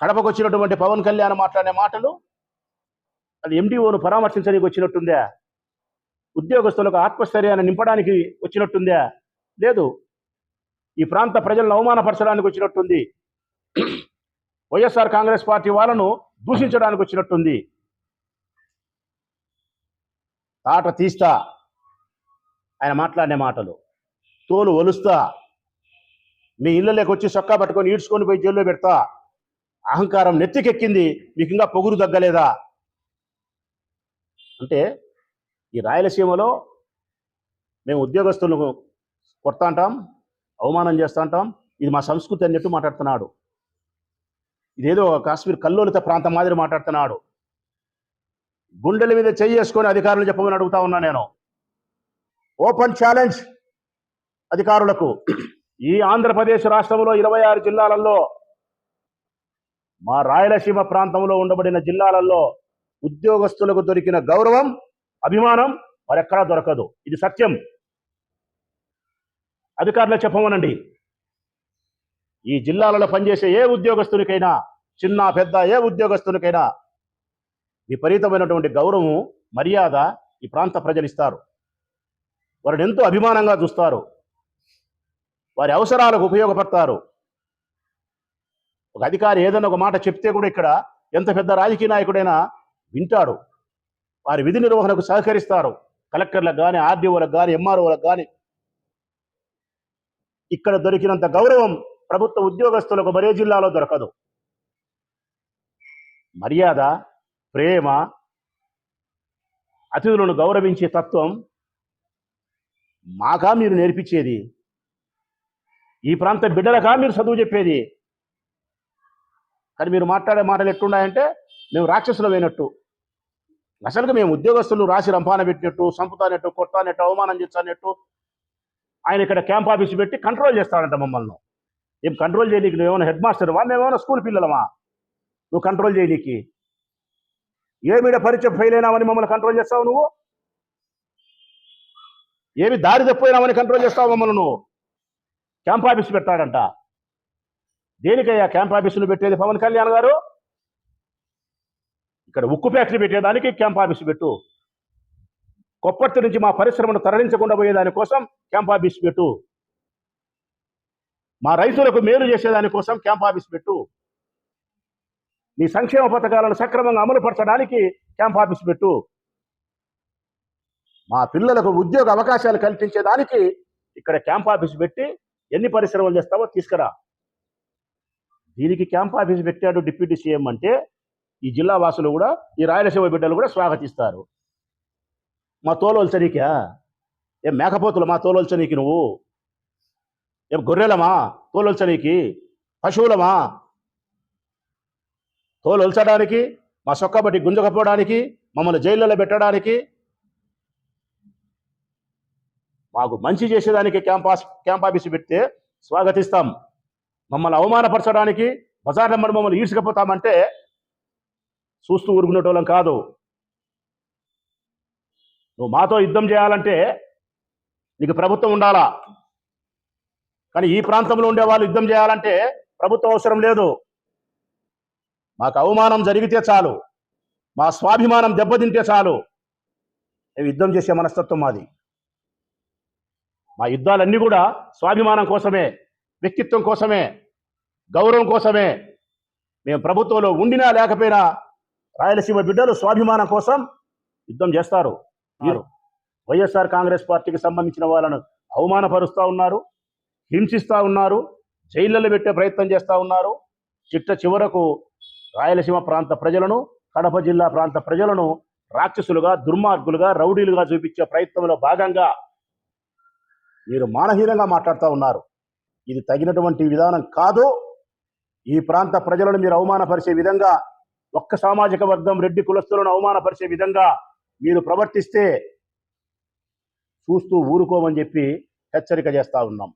కడపకు వచ్చినటువంటి పవన్ కళ్యాణ్ మాట్లాడే మాటలు అది ఎండిఓను పరామర్శించడానికి వచ్చినట్టుందా? ఉద్యోగస్తులకు ఆత్మస్థైర్యాన్ని నింపడానికి వచ్చినట్టుందా? లేదు. ఈ ప్రాంత ప్రజలను అవమానపరచడానికి వచ్చినట్టుంది. వైఎస్ఆర్ కాంగ్రెస్ పార్టీ వాళ్ళను దూషించడానికి వచ్చినట్టుంది. తాట తీస్తా. ఆయన మాట్లాడే మాటలు. తోలు ఒలుస్తా. మీ ఇళ్ళలోకి వచ్చి చొక్కా పట్టుకొని ఈడ్చుకొని పోయి జైల్లో పెడతా. అహంకారం నెత్తికెక్కింది మీకు ఇంకా పొగురు తగ్గలేదా? అంటే ఈ రాయలసీమలో మేము ఉద్యోగస్తులను కొడతా అంటాం అవమానం చేస్తా అంటాం ఇది మా సంస్కృతి అన్నట్టు మాట్లాడుతున్నాడు. ఇదేదో కాశ్మీర్ కల్లోలిత ప్రాంతం మాదిరి మాట్లాడుతున్నాడు. గుండెల మీద చేసుకొని అధికారులు చెప్పమని అడుగుతా ఉన్నా నేను. ఓపెన్ ఛాలెంజ్ అధికారులకు. ఈ ఆంధ్రప్రదేశ్ రాష్ట్రంలో ఇరవై ఆరు జిల్లాలలో మా రాయలసీమ ప్రాంతంలో ఉండబడిన జిల్లాలలో ఉద్యోగస్తులకు దొరికిన గౌరవం అభిమానం మరెక్కడా దొరకదు. ఇది సత్యం. అధికారులు చెప్పమనండి. ఈ జిల్లాలలో పనిచేసే ఏ ఉద్యోగస్తునికైనా చిన్న పెద్ద ఏ ఉద్యోగస్తునికైనా విపరీతమైనటువంటి గౌరవం మర్యాద ఈ ప్రాంత ప్రజలు ఇస్తారు వారిని ఎంతో అభిమానంగా చూస్తారు. వారి అవసరాలకు ఉపయోగపడతారు. ఒక అధికారి ఏదైనా ఒక మాట చెప్తే కూడా ఇక్కడ ఎంత పెద్ద రాజకీయ నాయకుడైనా వింటాడు. వారి విధి నిర్వహణకు సహకరిస్తారు. కలెక్టర్లకు కానీ ఆర్డీఓలకు కానీ ఎంఆర్ఓలకు కానీ ఇక్కడ దొరికినంత గౌరవం ప్రభుత్వ ఉద్యోగస్తులకు మరే జిల్లాలో దొరకదు. మర్యాద ప్రేమ అతిథులను గౌరవించే తత్వం మాకా మీరు నేర్పించేది? ఈ ప్రాంత బిడ్డలకా మీరు చదువు చెప్పేది? కానీ మీరు మాట్లాడే మాటలు ఎట్టున్నాయంటే మేము రాక్షసులు పోయినట్టు అసలుగా మేము ఉద్యోగస్తులు రాసి రంపాన పెట్టినట్టు సంపుతానట్టు కొట్టానట్టు అవమానం చేస్తానట్టు ఆయన ఇక్కడ క్యాంప్ ఆఫీస్ పెట్టి కంట్రోల్ చేస్తాడంట మమ్మల్ని. ఏం కంట్రోల్ చేయడానికి నువ్వు ఏమైనా హెడ్ మాస్టర్వా? మేమేమైనా స్కూల్ పిల్లలమా? నువ్వు కంట్రోల్ చేయనీకి. ఏమిడ పరీక్ష ఫెయిల్ అయినామని మమ్మల్ని కంట్రోల్ చేస్తావు నువ్వు? ఏమి దారి తప్పిపోయినామని కంట్రోల్ చేస్తావు మమ్మల్ని నువ్వు? క్యాంప్ ఆఫీస్ పెట్టాడంట దేనికయ్యా క్యాంప్ ఆఫీసులు పెట్టేది పవన్ కళ్యాణ్ గారు? ఇక్కడ ఉక్కు ఫ్యాక్టరీ పెట్టేదానికి క్యాంప్ ఆఫీస్ పెట్టు. కొప్పర్తి నుంచి మా పరిశ్రమను తరలించకుండా పోయేదాని కోసం క్యాంప్ ఆఫీస్ పెట్టు. మా రైతులకు మేలు చేసేదాని కోసం క్యాంప్ ఆఫీస్ పెట్టు. నీ సంక్షేమ పథకాలను సక్రమంగా అమలు పరచడానికి క్యాంప్ ఆఫీస్ పెట్టు. మా పిల్లలకు ఉద్యోగ అవకాశాలు కల్పించేదానికి ఇక్కడ క్యాంప్ ఆఫీస్ పెట్టి ఎన్ని పరిశ్రమలు చేస్తావో తీసుకురా. దీనికి క్యాంప్ ఆఫీస్ పెట్టాడు డిప్యూటీ సీఎం అంటే ఈ జిల్లా వాసులు కూడా ఈ రాయలసీమ బిడ్డలు కూడా స్వాగతిస్తారు. మా తోలోల్చనీకా ఏం మేకపోతులు మా తోలోల్చనీకి నువ్వు? ఏం గొర్రెలమా? తోలోలు చనీకి పశువులమా? తోలొల్చడానికి మా సొక్కబట్టి గుంజకపోవడానికి మమ్మల్ని జైళ్ళలో పెట్టడానికి. మాకు మంచి చేసేదానికి క్యాంపాస్ క్యాంప్ ఆఫీస్ పెడితే స్వాగతిస్తాం. మమ్మల్ని అవమానపరచడానికి బజార్ నెంబర్ మమ్మల్ని ఈడ్చుకపోతామంటే చూస్తూ ఊరుకునేటోళ్ళం కాదు. నువ్వు మాతో యుద్ధం చేయాలంటే నీకు ప్రభుత్వం ఉండాలా? కానీ ఈ ప్రాంతంలో ఉండే వాళ్ళు యుద్ధం చేయాలంటే ప్రభుత్వం అవసరం లేదు. మాకు అవమానం జరిగితే చాలు. మా స్వాభిమానం దెబ్బతింటే చాలు. మేము యుద్ధం చేసే మనస్తత్వం మాది. మా యుద్ధాలన్నీ కూడా స్వాభిమానం కోసమే. వ్యక్తిత్వం కోసమే గౌరవం కోసమే మేము ప్రభుత్వంలో ఉండినా లేకపోయినా రాయలసీమ బిడ్డలు స్వాభిమానం కోసం యుద్ధం చేస్తారు. మీరు వైఎస్ఆర్ కాంగ్రెస్ పార్టీకి సంబంధించిన వాళ్ళను అవమానపరుస్తూ ఉన్నారు హింసిస్తూ ఉన్నారు జైళ్ళలో పెట్టే ప్రయత్నం చేస్తూ ఉన్నారు. చిట్ట చివరకు రాయలసీమ ప్రాంత ప్రజలను కడప జిల్లా ప్రాంత ప్రజలను రాక్షసులుగా దుర్మార్గులుగా రౌడీలుగా చూపించే ప్రయత్నంలో భాగంగా మీరు మానహీనంగా మాట్లాడుతూ ఉన్నారు. ఇది తగినటువంటి విధానం కాదు. ఈ ప్రాంత ప్రజలను మీరు అవమానపరిచే విధంగా ఒక్క సామాజిక వర్గం రెడ్డి కులస్తులను అవమానపరిచే విధంగా మీరు ప్రవర్తిస్తే చూస్తూ ఊరుకోమని చెప్పి హెచ్చరిక చేస్తా ఉన్నాం.